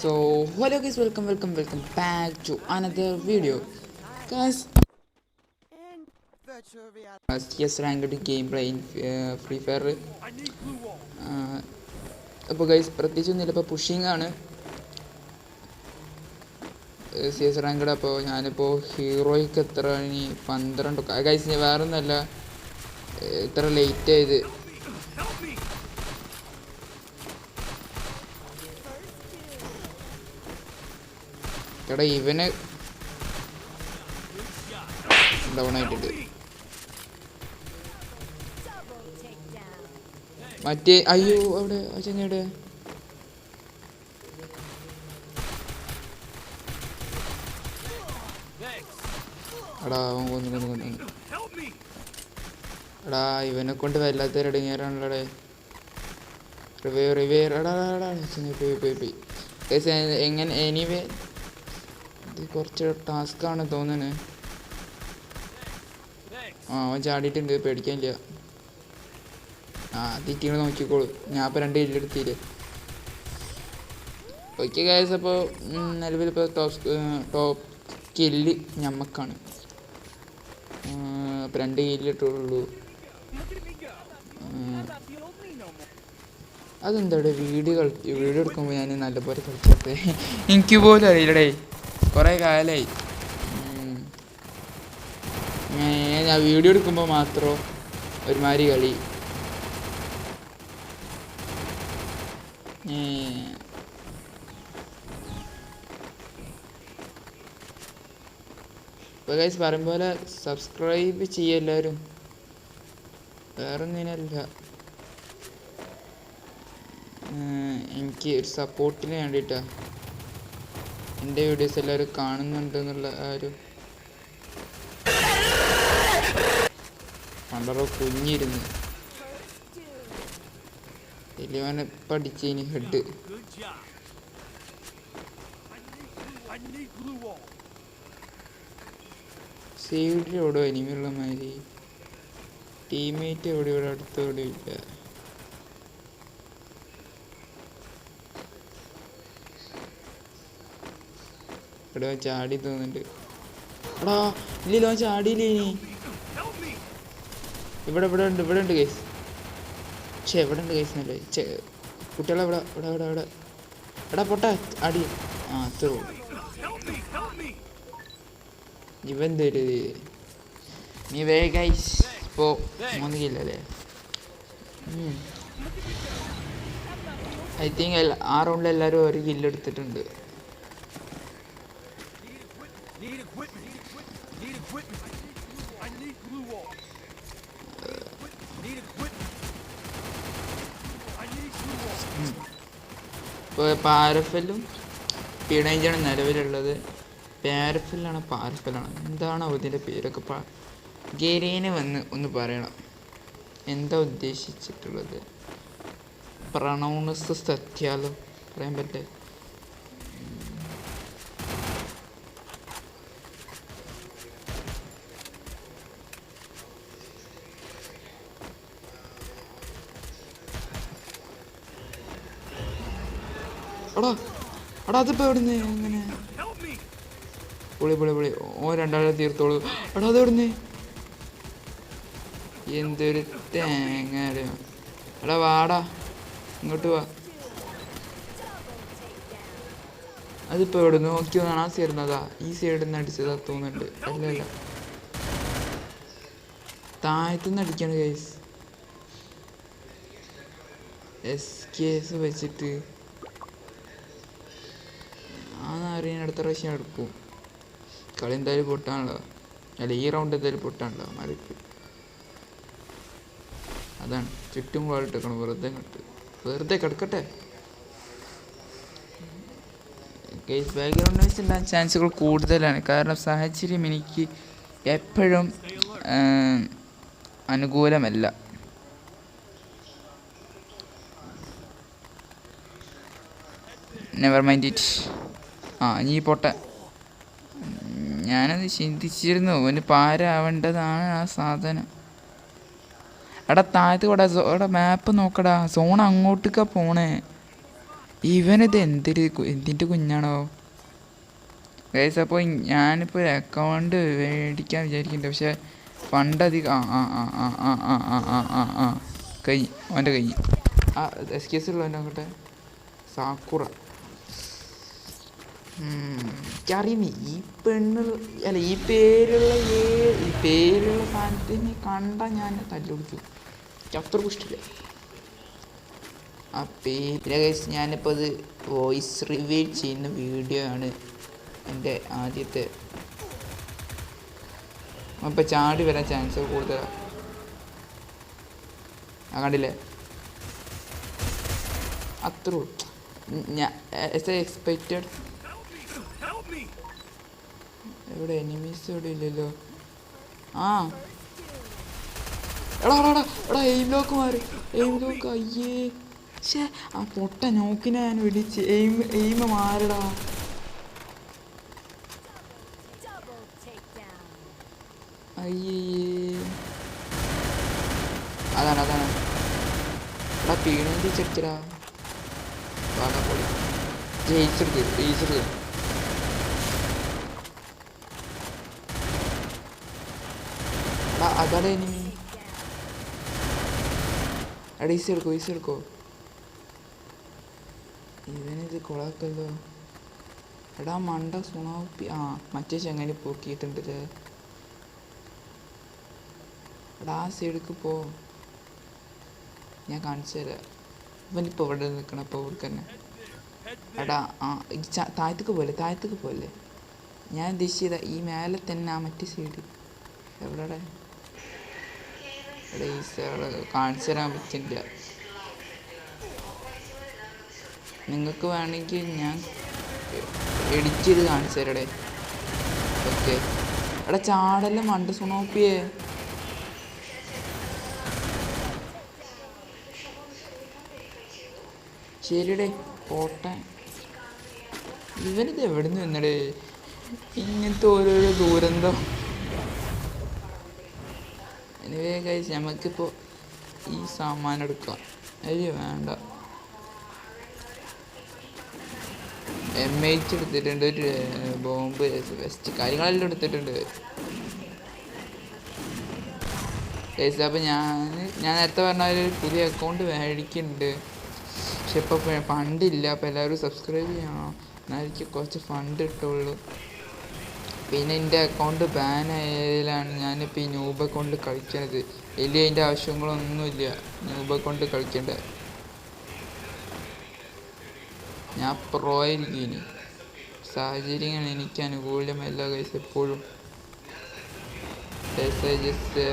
So, hello guys, welcome, welcome, welcome back to another video. Guys, in virtual reality. CS ranked game play in Free Fire അപ്പോൾ guys പ്രത്യേകിച്ചൊന്നുമില്ല ഇപ്പോൾ pushing ആണ്. C S ranked അപ്പോൾ ഞാനിപ്പോൾ ഹീറോയ്ക്ക് എത്ര ഇനി പന്ത്രണ്ട്? ഗൈസ് വേറെ ഒന്നല്ല ഇത്ര ലേറ്റ് ആയത്. എടാ ഇവന് ഡൗൺ ആയിട്ടുണ്ട് മറ്റേ അയ്യോ അവിടെ ചെങ്ങയുടെ എടാ അവൻ ഇവനെ കൊണ്ട് വല്ലാത്ത ഇടങ്ങേറാണല്ലോടെ. റിവേ എങ്ങനെ എനിവേ ഇത് കുറച്ച് ടാസ്ക്കാണ് തോന്നുന്നത് ആ അവൻ ചാടിയിട്ടുണ്ട് പേടിക്കാനില്ല. ആ തീറ്റീണ് നോക്കിക്കോളൂ. ഞാൻ ഇപ്പോൾ രണ്ട് ഇല്ലെടുത്തില്ലേ ഓക്കെ ഗായസ് അപ്പോൾ നിലവിലിപ്പോൾ ടോപ്പ് ടോപ്പ് കില്ല് ഞമ്മക്കാണ്. അപ്പോൾ രണ്ട് കില്ലിട്ടുള്ളൂ അതെന്താടെ വീഡിയോ കളി വീഡിയോ എടുക്കുമ്പോൾ ഞാൻ നല്ലപോലെ കളിച്ചത് എനിക്ക് പോലും അറിയില്ലടേ. കുറേ കാലമായി ഞാൻ വീഡിയോ എടുക്കുമ്പോൾ മാത്രം ഒരുമാതിരി കളി. അപ്പോൾ ഗൈസ് പറയും സബ്സ്ക്രൈബ് ചെയ്യുക എല്ലാവരും. വേറെ ഒന്നിനല്ല ഏർ എനിക്ക് ഒരു സപ്പോർട്ടിന് വേണ്ടിയിട്ടാ എന്റെ വീഡിയോസ് എല്ലാവരും കാണുന്നുണ്ട് എന്നുള്ള ആ ഒരു വളരെ കുഞ്ഞിരുന്ന്. വലിയവനെ പഠിച്ചതിന് ഹെഡ് സേവിഡിൽ എവിടെ ഇനിമയുള്ള മാതിരി ടീമേറ്റ് എവിടെ ഇവിടെ അടുത്ത് എവിടെ ഇല്ല. ഇവിടെ ചാടി തോന്നുന്നുണ്ട് എടാ ഇല്ലല്ലോ ചാടിയില്ലേ ഇനി? ഇവിടെ ഇവിടെ ഉണ്ട് ഇവിടെ ഉണ്ട് കേസ് ചേ എവിടെ ഉണ്ട് കേസ് എന്നല്ലേ കുട്ടികളെ ഇവിടെ ഇവിടെ ഇവിടെ ഇവിടെ. എടാ പൊട്ട അടി ആ അത്രേ ഇവൻ തരു നീ വേ ഗൈസ് ഇപ്പോ മൂന്ന് കില്ലല്ലേ ഐ തിങ്ക് ആ റൗണ്ടിൽ എല്ലാവരും ഒരു kill equipment. Need equipment. Need equipment. I need glue wall. Need equipment. I need glue wall. പാരഫലും പിണൈജാണ് നിലവിലുള്ളത് പാരഫലാണ് പാരഫലാണ് എന്താണ് ഇതിന്റെ പേരൊക്കെ പാ ഗരീന് വന്ന് ഒന്ന് പറയണം എന്താ ഉദ്ദേശിച്ചിട്ടുള്ളത് പ്രൊണൗൺസ് സത്യാലോ പറയാൻ പറ്റേ എടാ എടാ അതിപ്പോ എവിടുന്ന്? എങ്ങനെ. പൊളി പൊളി പൊളി ഓ രണ്ടാളെ തീർത്തോളൂ. എടാ അത് എവിടുന്ന്? എന്തൊരു തേങ്ങ. എടാ വാടാ. ഇങ്ങോട്ട് വാ. അതിപ്പോ എവിടെ നോക്കി കാണാൻ ചേർന്നതാ ഈ സൈഡിൽ നിന്ന് അടിച്ചതാ തോന്നുന്നുണ്ട്. അല്ല അല്ല. താഴത്തുനിന്ന് അടിക്കാണ് ഗൈസ് എസ് കേസ് വെച്ചിട്ട്. ആ അറിയാൻ അടുത്ത പ്രാവശ്യം എടുക്കും. കളി എന്തായാലും പൊട്ടാണല്ലോ അല്ല ഈ റൗണ്ട് എന്തായാലും പൊട്ടാണല്ലോ മരക്ക്. അതാണ്. ചുറ്റും വാളിട്ടേക്കണം വെറുതെ കട്ട് വെറുതെ കിടക്കട്ടെ. ബാക്ക്ഗ്രൗണ്ട് നോയ്സ് ഉണ്ടാകാൻ ചാൻസുകൾ കൂടുതലാണ്. കാരണം സാഹചര്യം എനിക്ക് എപ്പോഴും അനുകൂലമല്ല. നെവർ മൈൻഡ് ഇറ്റ് ആ നീ പൊട്ട ഞാനത് ചിന്തിച്ചിരുന്നു അവന് പാരാവേണ്ടതാണ് ആ സാധനം എടാ താഴത്ത് കൂടെ എടാ മാപ്പ് നോക്കടാ സോൺ അങ്ങോട്ടേക്കാ പോണേ ഇവനിത് എന്തൊരു എന്തിന്റെ കുഞ്ഞാണോ ഗൈസ് അപ്പോൾ ഞാനിപ്പോൾ ഒരു അക്കൗണ്ട് മേടിക്കാൻ വിചാരിക്കുന്നുണ്ട് പക്ഷേ ഫണ്ട് അധികം ആ ആ ആ ആ ആ ആ ആ ആ ആ ആ കൈ അവന്റെ കൈ ആ എസ് ഉള്ളവന്റെ നോക്കട്ടെ സാക്കുറ ഉം, എനിക്കറിയില്ല ഈ പെണ്ണ് അല്ല ഈ പേരുള്ള ഏ ഈ പേരുള്ള സാധനത്തിന് കണ്ട ഞാൻ തല്ലുപിടിക്കും എനിക്ക് അത്ര ഇഷ്ടമില്ല. ആ പേര് ഗൈസ് ഞാനിപ്പോൾ അത് വോയിസ് റിവീൽ ചെയ്യുന്ന വീഡിയോ ആണ് എന്റെ ആദ്യത്തെ. അപ്പോൾ ചാടി വരാൻ ചാൻസ് കൂടുതലാണ് ആ കണ്ടില്ലേ? അത്രൂ ഞാൻ എസ് ഐ എക്സ്പെക്റ്റഡ്! എവിടെ? എനിമീസ് ഇവിടെ ഇല്ലല്ലോ. ആ. എടാ എടാ എടാ എയിം ലോക്ക് മാറി. എയിം ലോക്ക് അയ്യേ. ഷേ ആ പൊട്ട നോക്കിനെ ഞാൻ വിളിച്ച്. എയിം എയിം മാറിടാ. അയ്യേ. അതാണ് അതാണ്. എടാ പീണി ചെടിച്ചടാ വാടാ പൊളി ജയിച്ചെടുക്ക് ജയിച്ചെടുക്ക്. അതാണ് എനിമി എടാ ഈസി എടുക്കോ ഈസി എടുക്കോ. ഇവനിത് കൊളാക്കല്ലോ. എടാ മണ്ട സുണാപ്പി ആ മറ്റേ ചങ്ങനി പൊക്കിയിട്ടുണ്ടല്ലേ എടാ ആ പോ. ഞാൻ കാണിച്ചു തരാം. ഇവനിപ്പോൾ ഇവിടെ നിൽക്കണം അപ്പോൾ ഇവിടെ തന്നെ. എടാ ആ താഴത്തേക്ക് പോലെ താഴത്തേക്ക് പോലെ ഞാൻ ഉദ്ദേശിച്ചത് ഈ മേലെ തന്നെ ആ മറ്റേ സൈഡ് എവിടെ സൈഡ് കാണിച്ചു തരാൻ പറ്റില്ല. നിങ്ങൾക്ക് വേണമെങ്കിൽ ഞാൻ എഡിറ്റ് ചെയ്ത് കാണിച്ചു തരടേ ഓക്കെ എടാ ചാടല്ലേ മണ്ട സുണോപ്പിയേ ശരിടേ പോട്ടെ. ഇവനിത് എവിടെ നിന്ന് വന്നടേ? ഇങ്ങനത്തെ ഓരോരോ ദുരന്തം. എനിവേ കഴിച്ച് നമുക്കിപ്പോൾ ഈ സാമാനം എടുക്കാം. അരി വേണ്ട. എം എച്ച് എടുത്തിട്ടുണ്ട് ഒരു ബോംബ് വെസ്റ്റ് കാര്യങ്ങളെല്ലാം എടുത്തിട്ടുണ്ട്. ചേച്ചി അപ്പോൾ ഞാൻ ഞാൻ നേരത്തെ പറഞ്ഞ ഒരു പുതിയ അക്കൗണ്ട് മേടിക്കുന്നുണ്ട്. പക്ഷെ ഇപ്പോൾ ഫണ്ടില്ല അപ്പോൾ എല്ലാവരും സബ്സ്ക്രൈബ് ചെയ്യണം. എന്നായിരിക്കും കുറച്ച് ഫണ്ട് കിട്ടുള്ളൂ. പിന്നെ എന്റെ അക്കൗണ്ട് ബാൻ ആയതിലാണ് ഞാനിപ്പോൾ ഈ ന്യൂബ് അക്കൗണ്ട് കളിക്കണത്. വലിയ അതിന്റെ ആവശ്യങ്ങളൊന്നുമില്ല. Noob account കളിക്കേണ്ട? ഞാൻ പ്രോ ആയിരിക്കും ഇനി സാഹചര്യങ്ങൾ എനിക്ക് അനുകൂലമല്ല കൈസ് എപ്പോഴും. ജസ്റ്റ്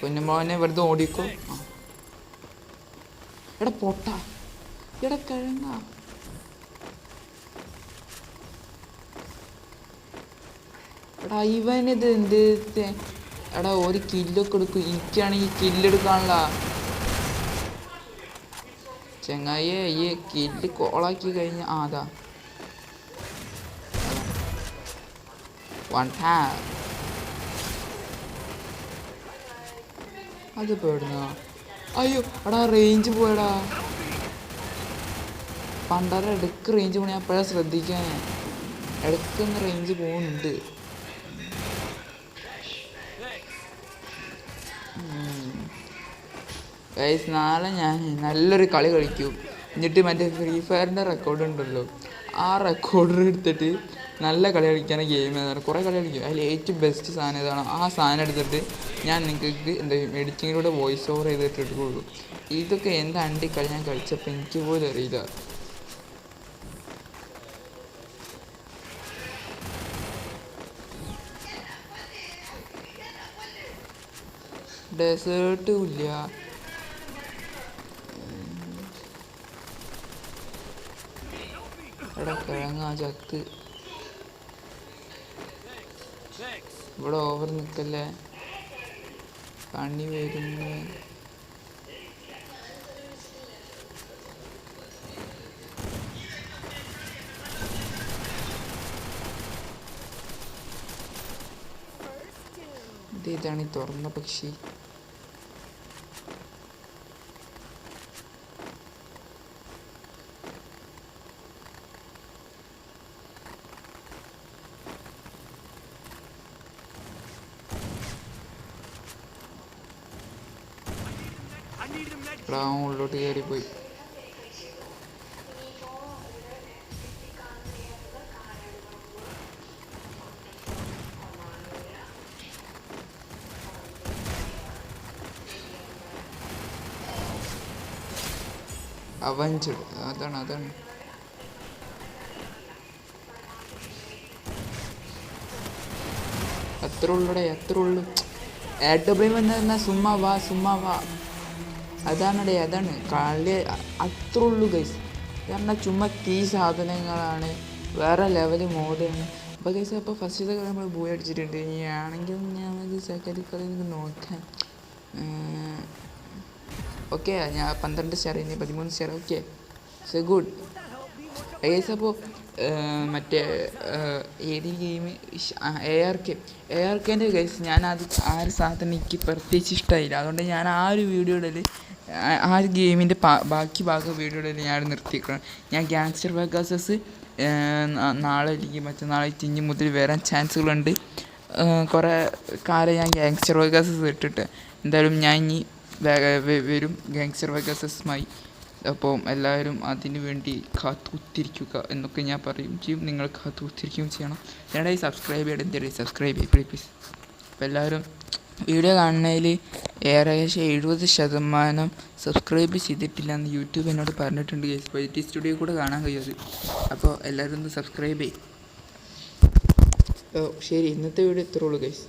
പൊന്നുമോനെ വെറുതെ ഓടിക്കോ. എടാ പൊട്ട. എടാ കിഴങ്ങ. എടാ ഇവനിത് എന്ത് എടാ ഒരു കില്ലൊക്കെ എടുക്കും. എനിക്കാണെങ്കിൽ കില്ലെടുക്കാനുള്ള ചെങ്ങായെ ഈ കില്ല് കോളാക്കി കഴിഞ്ഞ ആ അതാ. വൺ ഹാ അത് പേടുന്ന അയ്യോ എടാ റേഞ്ച് പോയടാ. പണ്ടാര ഇടയ്ക്ക് റേഞ്ച് പോണ അപ്പോഴാ ശ്രദ്ധിക്കാൻ ഇടക്കൊന്ന് റേഞ്ച് പോകുന്നുണ്ട് ഗൈസ് നാളെ ഞാൻ നല്ലൊരു കളി കളിക്കും. എന്നിട്ട് മറ്റേ ഫ്രീ ഫയറിന്റെ റെക്കോർഡ് ഉണ്ടല്ലോ. ആ റെക്കോർഡർ എടുത്തിട്ട് നല്ല കളി കളിക്കാൻ ഗെയിം ഏതാണ്. കുറേ കളി കളിക്കും. അതിൽ ഏറ്റവും ബെസ്റ്റ് സാധനം ഏതാണ്? ആ സാധനം എടുത്തിട്ട് ഞാൻ നിങ്ങൾക്ക് എന്താ എഡിറ്റിങ്ങിലൂടെ വോയിസ് ഓവർ ചെയ്തിട്ട് എടുക്കുള്ളൂ. ഇതൊക്കെ എന്താ അണ്ടി കളി ഞാൻ കളിച്ചപ്പോൾ എനിക്ക് പോലും അറിയില്ല. ഡെസേർട്ടും ഇല്ല എടാ കിഴങ്ങാ ചത്ത്. ഇവിടെ ഓവർ നിൽക്കല്ലേ കണ്ണി വരുന്നു. ഇതാണ് ഈ തുറന്ന പക്ഷി. എടാ അവൻ ഉള്ളോട്ട് കയറിപ്പോയി അവഞ്ചഡ് അതാണ് അതാണ്. അത്ര ഉള്ളടേ അത്ര ഉള്ളു. ഡബ്ല്യു വന്ന സുമ്മാ വാ സുമ്മാ വാ. അതാണടേ അതാണ്. കളി അത്ര ഉള്ളു ഗൈസ് കാരണം ചുമ്മാ തീ സാധനങ്ങളാണ്. വേറെ ലെവൽ മോഡാണ്. അപ്പോൾ ഗൈസ് അപ്പോൾ ഫസ്റ്റത്തെ കളി നമ്മൾ ബോയ് അടിച്ചിട്ടുണ്ട്. ഇനി ആണെങ്കിൽ ഞാൻ സെക്കൻഡ് കളി നോക്കാം. ഓക്കെ ഞാൻ പന്ത്രണ്ട് സ്റ്റാർ ഇനി പതിമൂന്ന് star okay so good guys അപ്പോൾ മറ്റേ ഏത് game A R K A R കെന്റെ guys ഞാൻ അത് ആ ഒരു സാധനം എനിക്ക് പ്രത്യേകിച്ച് ഇഷ്ടമായില്ല അതുകൊണ്ട് ഞാൻ ആ ഒരു വീഡിയോയിൽ ആ ഒരു ഗെയിമിന്റെ ബാക്കി ഭാഗം വീഡിയോയിൽ ഞാൻ നിർത്തിയിരിക്കണം ഞാൻ ഗ്യാങ്സ്റ്റർ വെഗാസസ് നാളെ അല്ലെങ്കിൽ മറ്റന്നാളെ ഇനി മുതൽ വരാൻ ചാൻസുകളുണ്ട്. കുറേ കാലം ഞാൻ ഗ്യാങ്സ്റ്റർ വെഗാസസ് ഇട്ടിട്ട്. എന്തായാലും ഞാൻ ഇനി വരും ഗ്യാങ്സ്റ്റർ വെഗാസസുമായി അപ്പോൾ എല്ലാവരും അതിനു വേണ്ടി കാത്തുത്തിരിക്കുക എന്നൊക്കെ ഞാൻ പറയും ചെയ്യും. നിങ്ങൾ കാത്തുത്തിരിക്കുകയും ചെയ്യണം. ഞാനായി സബ്സ്ക്രൈബ് ചെയ്യണം. എന്തായാലും സബ്സ്ക്രൈബ് ചെയ്യും പ്ലീസ് അപ്പോൾ എല്ലാവരും വീഡിയോ കാണുന്നതിൽ ഏകദേശം എഴുപത് ശതമാനം സബ്സ്ക്രൈബ് ചെയ്തിട്ടില്ലെന്ന് യൂട്യൂബ് എന്നോട് പറഞ്ഞിട്ടുണ്ട് ഗൈസ് അപ്പോൾ ടി സ്റ്റുഡിയോ കൂടെ കാണാൻ കഴിയും അപ്പോൾ എല്ലാവരും ഒന്ന് സബ്സ്ക്രൈബ് ചെയ്യും. ശരി. ഇന്നത്തെ വീഡിയോ ഇത്രേ ഉള്ളൂ ഗൈസ്